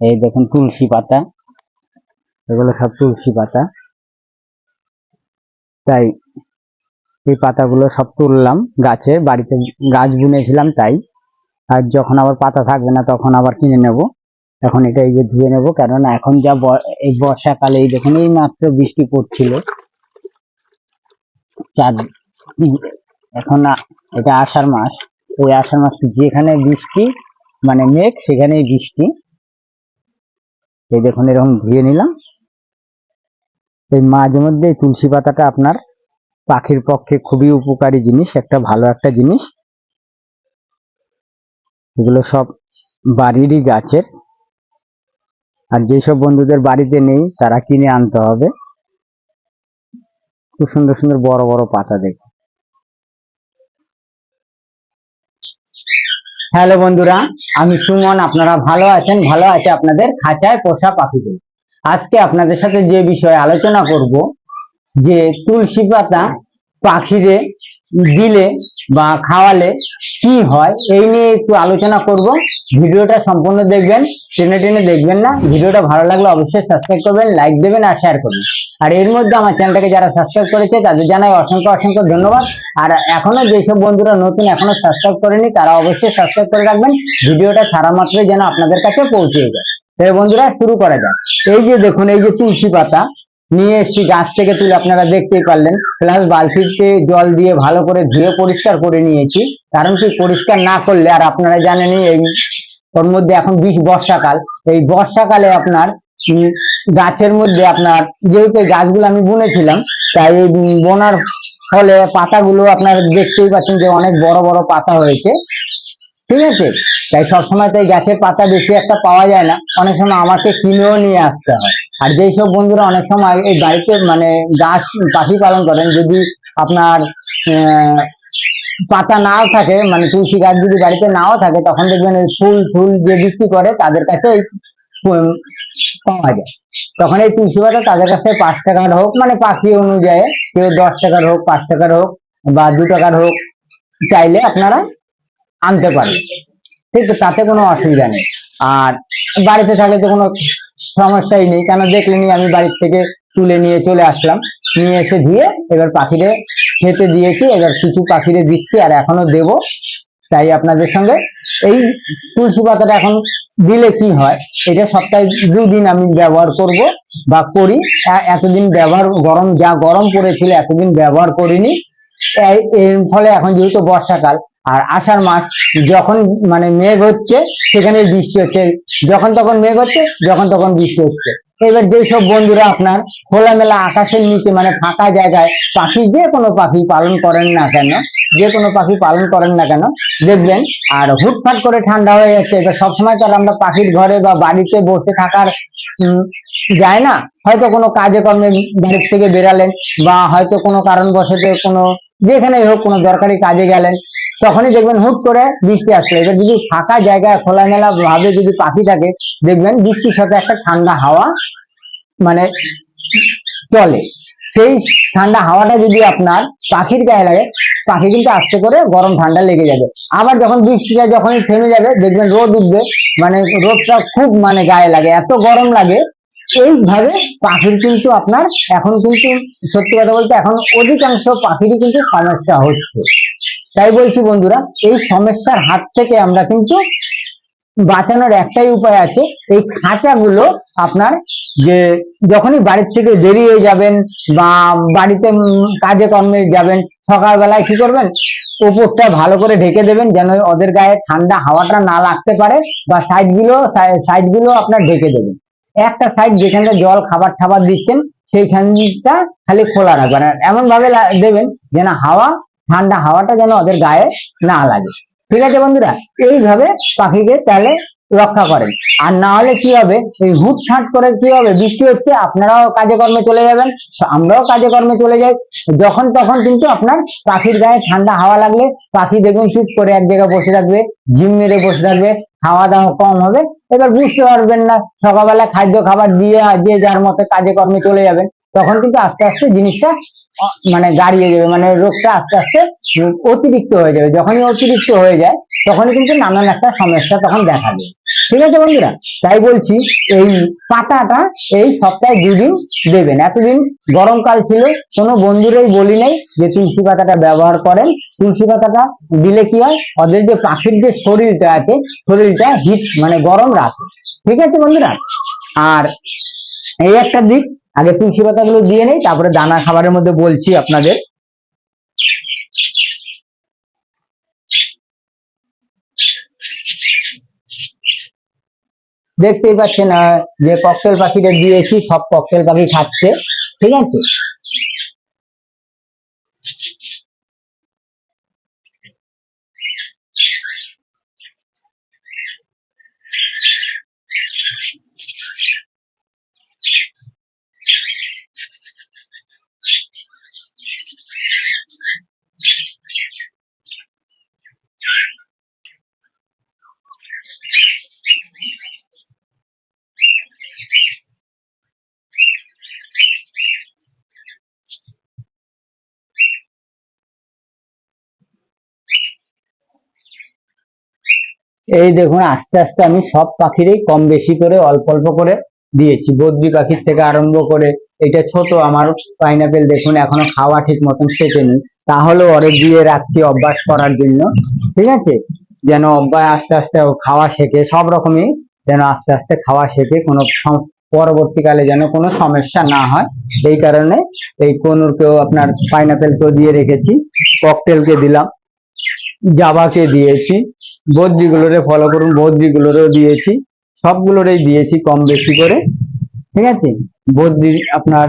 এই দেখুন তুলসী পাতা। এগুলো সব তুলসী পাতা। তাই এই পাতাগুলো সব তুললাম গাছে, বাড়িতে গাছ বুনেছিলাম তাই। আর যখন আবার পাতা থাকবে না তখন আবার কিনে নেব। এখন এটা এই যে ধুয়ে নেব, কেননা এখন যা এই বর্ষাকালে এই দেখুন এই মাত্র বৃষ্টি পড়ছিল। চার এখন এটা আষাঢ় মাস। ওই আষাঢ় মাস যেখানে বৃষ্টি মানে মেঘ, সেখানেই বৃষ্টি। এই দেখুন, এরকম ধুয়ে নিলাম। এই মাঝে মধ্যে এই তুলসী পাতাটা আপনার পাখির পক্ষে খুবই উপকারী জিনিস, একটা ভালো একটা জিনিস। এগুলো সব বাড়িরই গাছের। আর যেসব বন্ধুদের বাড়িতে নেই, তারা কিনে আনতে হবে। খুব সুন্দর সুন্দর বড় বড় পাতা দেখে হ্যালো বন্ধুরা, আমি সুমন, আপনারা ভালো আছেন? ভালো আছে আপনাদের খাঁচায় পোষা পাখিদের আজকে আপনাদের সাথে যে বিষয়ে আলোচনা করব, যে তুলসী পাতা পাখিরে দিলে বা খাওয়ালে কি হয়, এই নিয়ে একটু আলোচনা করব। ভিডিওটা সম্পূর্ণ দেখবেন, টেনে টেনে দেখবেন না। ভিডিওটা ভালো লাগলে অবশ্যই সাবস্ক্রাইব করবেন লাইক দেবেন আর শেয়ার করবেন। আর এর মধ্যে আমার চ্যানেলটাকে যারা সাবস্ক্রাইব করেছে, তাদের জানাই অসংখ্য অসংখ্য ধন্যবাদ। আর এখনও যেসব বন্ধুরা নতুন এখনও সাবস্ক্রাইব করেনি, তারা অবশ্যই সাবস্ক্রাইব করে রাখবেন। ভিডিওটা সারা মাত্রই যেন আপনাদের কাছে পৌঁছে যায়। বন্ধুরা, শুরু করা যাক। এই যে দেখুন, এই যে তুলসী পাতা নিয়ে এসেছি, গাছ থেকে তুলে আপনারা দেখতেই পারলেন। প্লাস বালতিতে জল দিয়ে ভালো করে ধুয়ে পরিষ্কার করে নিয়েছি। কারণ কি পরিষ্কার না করলে, আর আপনারা জানেনই এই ওর মধ্যে এখন বিশ বর্ষাকাল। এই বর্ষাকালে আপনার গাছের মধ্যে আপনার, যেহেতু গাছগুলো আমি বুনেছিলাম, তাই বোনার ফলে পাতাগুলো আপনারা দেখতেই পাচ্ছেন যে অনেক বড় বড় পাতা হয়েছে। ঠিক আছে? তাই সবসময় তাই গাছের পাতা বেশি একটা পাওয়া যায় না। অনেক সময় আমাকে কিনেও নিয়ে আসতে হয়। আর যেই সব বন্ধুরা অনেক সময় এই বাড়িতে মানে গাছ পাখি পালন করেন, যদি আপনার পাতা নাও থাকে মানে তুলসী গাছ যদি বাড়িতে নাও থাকে, তখন দেখবেন ওই ফুল ফুল যে বিক্রি করে, তাদের কাছে এই পাওয়া যায়। তখন এই তুলসী পাতা তাদের কাছে পাঁচ টাকার হোক মানে পাখি অনুযায়ী, কেউ দশ টাকার হোক, পাঁচ টাকার হোক, বা দু টাকার হোক, চাইলে আপনারা আনতে পারেন। ঠিক আছে, তাতে কোনো অসুবিধা নেই। আর বাড়িতে থাকলে তো কোনো সমস্যাই নেই। কেন দেখলেনি আমি বাড়ির থেকে তুলে নিয়ে চলে আসলাম। নিয়ে এসে দিয়ে এবার পাখিরে খেতে দিয়েছি। এবার কিছু পাখিরে দিচ্ছি আর এখনও দেব। তাই আপনাদের সঙ্গে এই তুলসী পাতাটা এখন দিলে কি হয়? এটা সপ্তাহে দুদিন আমি ব্যবহার করব বা করি। এতদিন ব্যবহার গরম, যা গরম পড়েছিল এতদিন ব্যবহার করিনি। এর ফলে এখন যেহেতু বর্ষাকাল আর আষাঢ় মাস যখন মানে মেঘ হচ্ছে, সেখানে বৃষ্টি হচ্ছে। যখন তখন মেঘ হচ্ছে, যখন তখন বৃষ্টি হচ্ছে। এবার যেসব বন্ধুরা আপনার খোলামেলা আকাশের নিচে মানে ফাঁকা জায়গায় পাখি, যে কোনো পাখি পালন করেন না কেন, যে কোনো পাখি পালন করেন না কেন, দেখবেন আর হুটফাট করে ঠান্ডা হয়ে যাচ্ছে। এবার সবসময় তো আর আমরা পাখির ঘরে বা বাড়িতে বসে থাকার যায় না। হয়তো কোনো কাজে কর্মে বাড়ির থেকে বেরালেন বা হয়তো কোনো কারণবশত কোনো যেখানেই হোক কোনো দরকারি কাজে গেলেন, তখনই দেখবেন হুট করে বৃষ্টি আসছে। এবার যদি ফাঁকা জায়গায় খোলামেলা ভাবে যদি পাখি থাকে, দেখবেন বৃষ্টির সাথে একটা ঠান্ডা হাওয়া মানে চলে। সেই ঠান্ডা হাওয়াটা যদি আপনার পাখির গায়ে লাগে, পাখি কিন্তু আস্তে করে গরম ঠান্ডা লেগে যাবে। আবার যখন বৃষ্টিটা যখনই থেমে যাবে, দেখবেন রোদ উঠবে মানে রোদটা খুব মানে গায়ে লাগে, এত গরম লাগে এইভাবে পাখির কিন্তু আপনার এখন কিন্তু, সত্যি কথা বলতে এখন অধিকাংশ পাখিরই কিন্তু সমস্যা হচ্ছে। তাই বলছি বন্ধুরা, এই সমস্যার হাত থেকে আমরা কিন্তু বাঁচানোর একটাই উপায় আছে। এই খাঁচাগুলো আপনার যে যখনই বাড়ির থেকে বেরিয়ে যাবেন বা বাড়িতে কাজে কর্মে যাবেন, সকালবেলায় কি করবেন? উপরটা ভালো করে ঢেকে দেবেন যেন ওদের গায়ে ঠান্ডা হাওয়াটা না লাগতে পারে বা সাইডগুলো সাইডগুলো আপনার ঢেকে দেবেন। একটা সাইড যেখানে জল, খাবার টাবার দিচ্ছেন, সেইখানটা খালি খোলা রাখবেন। আর এমন ভাবে দেবেন যেন হাওয়া, ঠান্ডা হাওয়াটা যেন ওদের গায়ে না লাগে। ঠিক আছে বন্ধুরা? এইভাবে পাখিকে তাহলে রক্ষা করেন। আর না হলে কি হবে? এই হুটহাট করে কি হবে? বৃষ্টি হচ্ছে, আপনারাও কাজে কর্মে চলে যাবেন আমরাও কাজে কর্মে চলে যাই। যখন তখন কিন্তু আপনার পাখির গায়ে ঠান্ডা হাওয়া লাগলে পাখি দেখুন চুপ করে এক জায়গায় বসে থাকবে, জিম মেরে বসে থাকবে খাওয়া দাওয়া কম হবে। এবার বুঝতে পারবেন না, সকালবেলা খাদ্য খাবার দিয়ে দিয়ে যার মতো কাজে কর্মে চলে যাবেন, তখন কিন্তু আস্তে আস্তে জিনিসটা মানে দাঁড়িয়ে যাবে মানে রোগটা আস্তে আস্তে অতিরিক্ত হয়ে যাবে। যখনই অতিরিক্ত হয়ে যায়, তখনই কিন্তু নানান একটা সমস্যা তখন দেখা ঠিক আছে বন্ধুরা? তাই বলছি, এই পাতাটা এই সপ্তাহে দুদিন দেবেন। এতদিন গরমকাল ছিল, কোনো বন্ধুরাই বলি নাই যে তুলসী পাতাটা ব্যবহার করেন। তুলসী পাতাটা দিলে কি হয়? ওদের যে পাখির যে শরীরটা আছে, শরীরটা হিট মানে গরম রাখে। ঠিক আছে বন্ধুরা? আর এই একটা দিক আগে তুলসী পাতাগুলো দিয়ে নেই, তারপরে দানা খাবারের মধ্যে বলছি আপনাদের। দেখতেই পাচ্ছেন যে ককটেল পাখিটা দিয়েছি, সব ককটেল পাখি খাচ্ছে, ঠিক আছে? এই দেখুন, আস্তে আস্তে আমি সব পাখিরই কম বেশি করে, অল্প অল্প করে দিয়েছি। বদ্রি পাখির থেকে আরম্ভ করে এটা ছোট, আমার পাইনাপেল দেখুন এখনও খাওয়া ঠিক মতন শেখেনি তাহলেও ওরে দিয়ে রাখছি অভ্যাস করার জন্য, ঠিক আছে? যেন অভ্যাস আস্তে আস্তে খাওয়া শেখে, সব রকমই যেন আস্তে আস্তে খাওয়া শেখে, কোনো পরবর্তীকালে যেন কোনো সমস্যা না হয়। এই কারণে এই কনুরকেও, আপনার পাইনাপেলকেও দিয়ে রেখেছি ককটেলকে দিলাম। জাভাকে দিয়েছি, বদ্রিগুলোরে ফলো করুন, বদ্রিগুলোরেও দিয়েছি, সবগুলোরেই দিয়েছি কম বেশি করে, ঠিক আছে? বদ্রি আপনার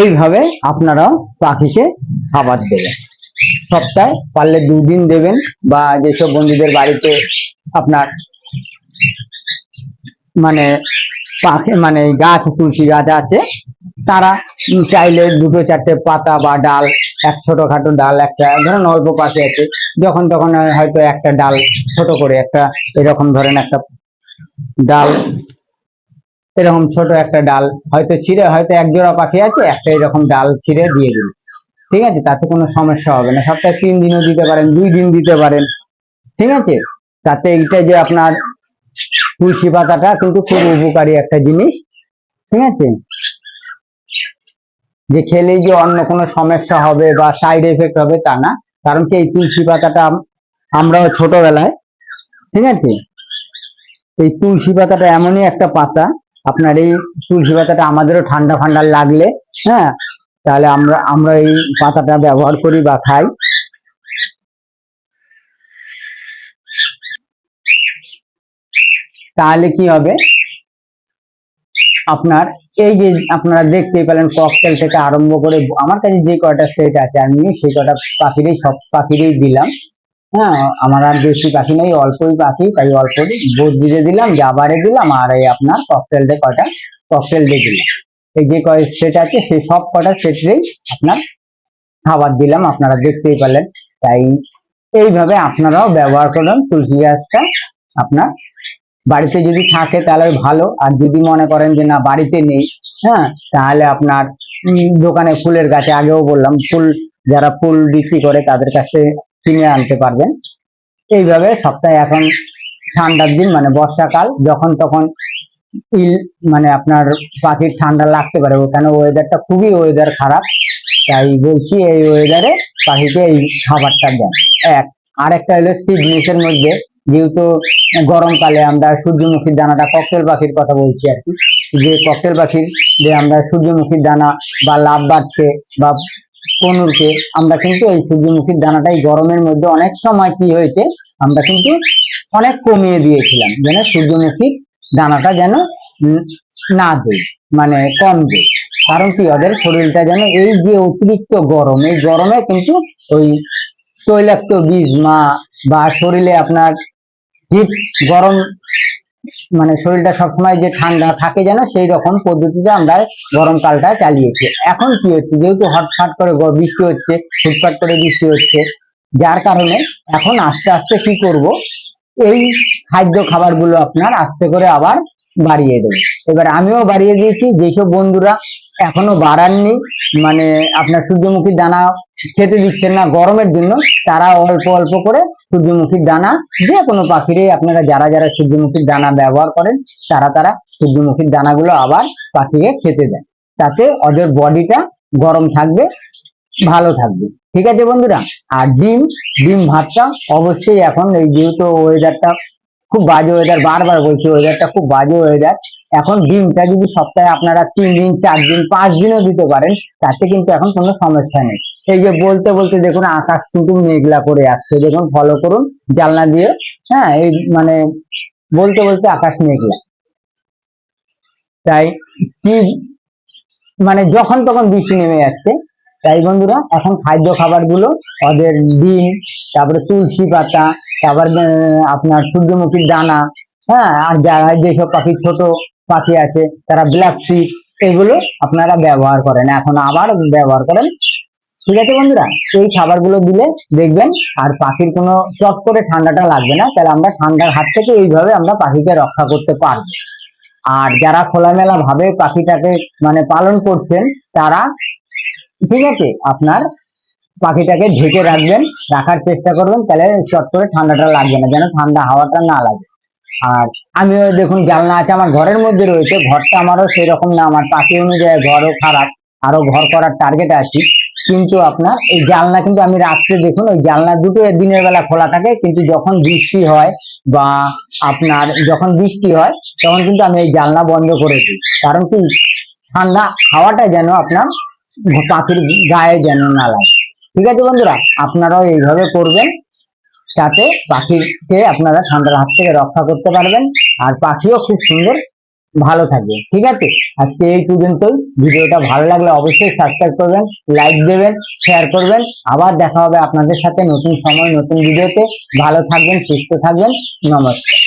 এইভাবে আপনারাও পাখিকে খাবার দেবেন। সপ্তাহে পারলে দুদিন দেবেন বা যেসব বন্ধুদের বাড়িতে আপনার মানে পাখি মানে গাছ, তুলসী গাছ আছে তারা চাইলে দুটো, চারটে পাতা বা ডাল, এক ছোটখাটো ডাল, একটা ধরেন অল্প পাশে আছে। যখন তখন হয়তো একটা ডাল ছোট করে, একটা এরকম ধরেন একটা ডাল, এরকম ছোট একটা ডাল, হয়তো ছিঁড়ে, হয়তো এক জোড়া পাখি আছে, একটা এরকম ডাল ছিঁড়ে দিয়ে দিন। ঠিক আছে? তাতে কোনো সমস্যা হবে না। সপ্তাহে তিন দিনও দিতে পারেন, দুই দিন দিতে পারেন। ঠিক আছে? তাতে এইটা যে আপনার তুলসী পাতাটা কিন্তু খুব উপকারী একটা জিনিস। ঠিক আছে? যে খেলেই যে অন্য কোনো সমস্যা হবে বা সাইড এফেক্ট হবে তা না। কারণ কি এই তুলসী পাতাটা আম- আমরাও ছোটবেলায়, ঠিক আছে? এই তুলসী পাতাটা এমনই একটা পাতা, আপনার এই তুলসী পাতাটা আমাদেরও ঠান্ডা ফান্ডা লাগলে হ্যাঁ তাহলে আমরা আমরা এই পাতাটা ব্যবহার করি বা খাই। তাহলে কি হবে? আপনার এই যে আপনারা দেখতেই পেলেন ককটেল থেকে আরম্ভ করে আমার কাছে যে কয়টা সেট আছে আমি সেই কয়টা পাখিরই সব পাখিরই দিলাম। হ্যাঁ আমার আর বেশি পাখি নেই, অল্পই পাখি, তাই অল্প বোধ দিলাম জাবারে দিলাম, আর এই আপনার ককটেল দিয়ে কয়টা? ককটেল দিয়ে দিলাম। এই যে কয় সেট আছে, সেই সব কটা সেটেই আপনার খাবার দিলাম, আপনারা দেখতেই পেলেন। তাই এইভাবে আপনারাও ব্যবহার করুন, তুলসী গাছটা আপনার বাড়িতে যদি থাকে তাহলে ভালো। আর যদি মনে করেন যে না, বাড়িতে নেই হ্যাঁ তাহলে আপনার দোকানে ফুলের গাছে, আগেও বললাম, ফুল, যারা ফুল বিক্রি করে তাদের কাছে কিনে আনতে পারবেন। এইভাবে সপ্তাহে এখন ঠান্ডার দিন মানে বর্ষাকাল, যখন তখন ইল মানে আপনার পাখির ঠান্ডা লাগতে পারে। ওখানে ওয়েদারটা খুবই ওয়েদার খারাপ। তাই বলছি, এই ওয়েদারে পাখিকে এই খাবারটা দেন। এক আর একটা হলো সিডনেসের মধ্যে যেহেতু গরমকালে আমরা সূর্যমুখীর দানাটা ককটেল পাখির কথা বলছি আর কি, যে ককটেল পাখির যে আমরা সূর্যমুখীর দানা বা লাভ বাড়ছে বা কনুরকে আমরা কিন্তু এই সূর্যমুখীর দানাটাই গরমের মধ্যে অনেক সময় কি হয়েছে, আমরা কিন্তু অনেক কমিয়ে দিয়েছিলাম যেন সূর্যমুখীর দানাটা যেন না দেয় মানে কম দেয়। কারণ কি, ওদের শরীরটা যেন এই যে অতিরিক্ত গরম, এই গরমে কিন্তু ওই তৈলাক্ত বীজ, মা বা শরীরে আপনার হিট গরম মানে শরীরটা সবসময় যে ঠান্ডা থাকে যেন সেই রকম পদ্ধতিতে আমরা গরমকালটা চালিয়েছি। এখন কি হচ্ছে? যেহেতু হটফাট করে বৃষ্টি হচ্ছে ফুটফাট করে বৃষ্টি হচ্ছে, যার কারণে এখন আস্তে আস্তে কি করব? এই খাদ্য খাবারগুলো আপনার আস্তে করে আবার বাড়িয়ে দেবো। এবার আমিও বাড়িয়ে দিয়েছি, যেসব বন্ধুরা এখনও বাড়াননি মানে আপনার সূর্যমুখীর দানা খেতে দিচ্ছেন না গরমের জন্য, তারা অল্প অল্প করে সূর্যমুখীর দানা যে কোনো পাখিরই আপনারা যারা যারা সূর্যমুখীর দানা ব্যবহার করেন, তারা তারা সূর্যমুখীর দানাগুলো আবার পাখিকে খেতে দেয়। তাতে ওদের বডিটা গরম থাকবে, ভালো থাকবে। ঠিক আছে বন্ধুরা? আর ডিম ডিম ভাতটা অবশ্যই এখন এই যেহেতু ওয়েদারটা খুব বাজে ওয়েদার বারবার বলছি ওয়েদারটা খুব বাজে ওয়েদার এখন ডিমটা যদি সপ্তাহে আপনারা তিন দিন, চার দিন, পাঁচ দিনও দিতে পারেন, তাতে কিন্তু এখন কোনো সমস্যা নেই। এই যে বলতে বলতে দেখুন, আকাশ কিন্তু মেঘলা করে আসছে। দেখুন ফলো করুন, জানলা দিয়ে হ্যাঁ এই মানে বলতে বলতে আকাশ মেঘলা। তাই কি মানে যখন তখন বৃষ্টি নেমে যাচ্ছে তাই বন্ধুরা, এখন খাদ্য খাবারগুলো ওদের ডিম, তারপরে তুলসী পাতা, তারপর আপনার সূর্যমুখীর দানা হ্যাঁ আর যারা, যেসব পাখি ছোট পাখি আছে, তারা ব্ল্যাক সিড এগুলো আপনারা ব্যবহার করেন। এখন আবার ব্যবহার করেন। ঠিক আছে বন্ধুরা? এই খাবারগুলো দিলে দেখবেন আর পাখির কোনো চট করে ঠান্ডাটা লাগবে না, তাহলে আমরা ঠান্ডার হাত থেকে এইভাবে আমরা পাখিকে রক্ষা করতে পারব। আর যারা খোলামেলা ভাবে পাখিটাকে মানে পালন করছেন, তারা ঠিক আছে, আপনার পাখিটাকে ঢেকে রাখবেন, রাখার চেষ্টা করবেন, তাহলে চট করে ঠান্ডাটা লাগবে না, যেন ঠান্ডা হাওয়াটা না লাগে। আর আমিও দেখুন, জানলা আছে আমার ঘরের মধ্যে রয়েছে, ঘরটা আমারও সেরকম না, আমার পাখি অনুযায়ী ঘরও খারাপ, আরও ঘর করার টার্গেট আছি। কিন্তু আপনার এই জানলা কিন্তু আমি রাত্রে দেখুন, ওই জানলা দুটো দিনের বেলা খোলা থাকে, কিন্তু যখন বৃষ্টি হয় বা আপনার যখন বৃষ্টি হয়, তখন কিন্তু আমি এই জানলা বন্ধ করে দিই। কারণ কি? ঠান্ডা হাওয়াটা যেন আপনার পাখির গায়ে যেন না লাগে। ঠিক আছে বন্ধুরা, আপনারাও এইভাবে করবেন। তাতে পাখিকে আপনারা ঠান্ডার হাত থেকে রক্ষা করতে পারবেন আর পাখিও খুব সুন্দর ভালো থাকবে। ঠিক আছে? আজকে এই পর্যন্তই। ভিডিওটা ভালো লাগলে অবশ্যই সাবস্ক্রাইব করবেন লাইক দেবেন শেয়ার করবেন। আবার দেখা হবে আপনাদের সাথে নতুন সময়, নতুন ভিডিওতে। ভালো থাকবেন, সুস্থ থাকবেন। নমস্কার।